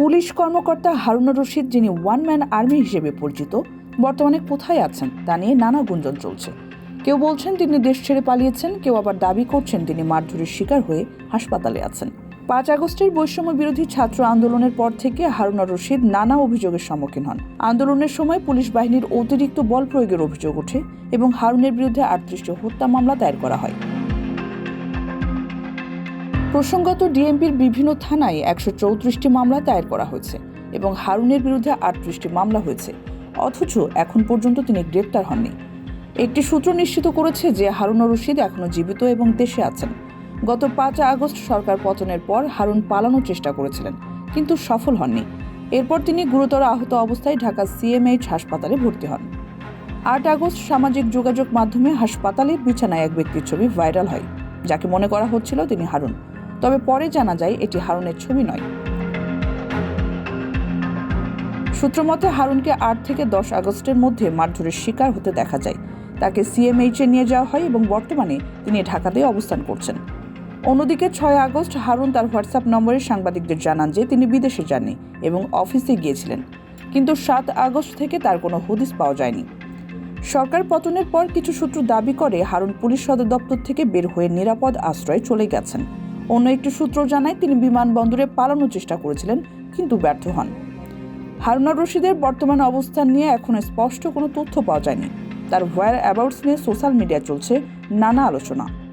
Police কর্মকর্তা হারুনুর রশিদ, যিনি one man army হিসেবে পরিচিত, বর্তমানে কোথায় আছেন তা নিয়ে নানা গুঞ্জন চলছে। কেউ বলছেন তিনি দেশ ছেড়ে পালিয়েছেন, কেউ আবার দাবি করছেন তিনি মারধরের শিকার হয়ে হাসপাতালে আছেন। পাঁচ আগস্টের বৈষম্য বিরোধী ছাত্র আন্দোলনের পর থেকে হারুনুর রশিদ নানা অভিযোগের সম্মুখীন হন। আন্দোলনের সময় পুলিশ বাহিনীর অতিরিক্ত বল প্রয়োগের অভিযোগ ওঠে এবং হারুনের বিরুদ্ধে আটত্রিশটি হত্যা মামলা দায়ের করা হয়। প্রসঙ্গত, ডিএমপির বিভিন্ন থানায় একশো চৌত্রিশটি মামলা দায়ের করা হয়েছে এবং হারুনের বিরুদ্ধে আটত্রিশটি মামলা হয়েছে। অথচ এখন পর্যন্ত তিনি গ্রেপ্তার হননি। একটি সূত্র নিশ্চিত করেছে যে হারুনুর রশিদ এখনও জীবিত এবং দেশে আছেন। গত পাঁচ আগস্ট সরকার পতনের পর হারুন পালানোর চেষ্টা করেছিলেন, কিন্তু সফল হননি। এরপর তিনি গুরুতর আহত অবস্থায় ঢাকা সিএমএইচ হাসপাতালে ভর্তি হন। আট আগস্ট সামাজিক যোগাযোগ মাধ্যমে হাসপাতালের বিছানায় এক ব্যক্তির ছবি ভাইরাল হয়, যাকে মনে করা হচ্ছিল তিনি হারুন। তবে পরে জানা যায় এটি হারুনের ছবি নয়। সূত্রমতে হারুনকে আট থেকে দশ আগস্টের মধ্যে মারধরের শিকার হতে দেখা যায়। তাকে সিএমএইচে নিয়ে যাওয়া হয় এবং বর্তমানে তিনি ঢাকাতে অবস্থান করছেন। অন্যদিকে ছয় আগস্ট হারুন তার হোয়াটসঅ্যাপ নম্বরে সাংবাদিকদের জানান যে তিনি বিদেশে যাননি এবং অফিসে গিয়েছিলেন। কিন্তু সাত আগস্ট থেকে তার কোনো হদিস পাওয়া যায়নি। সরকার পতনের পর কিছু সূত্র দাবি করে হারুন পুলিশ সদর দপ্তর থেকে বের হয়ে নিরাপদ আশ্রয়ে চলে গেছেন। অন্য একটি সূত্র জানায়, তিনি বিমানবন্দরে পালানোর চেষ্টা করেছিলেন, কিন্তু ব্যর্থ হন। হারুনার রশিদের বর্তমান অবস্থান নিয়ে এখনও স্পষ্ট কোনো তথ্য পাওয়া যায়নি। তার ওয়্যার অ্যাবাউটস নিয়ে সোশ্যাল মিডিয়া চলছে নানা আলোচনা।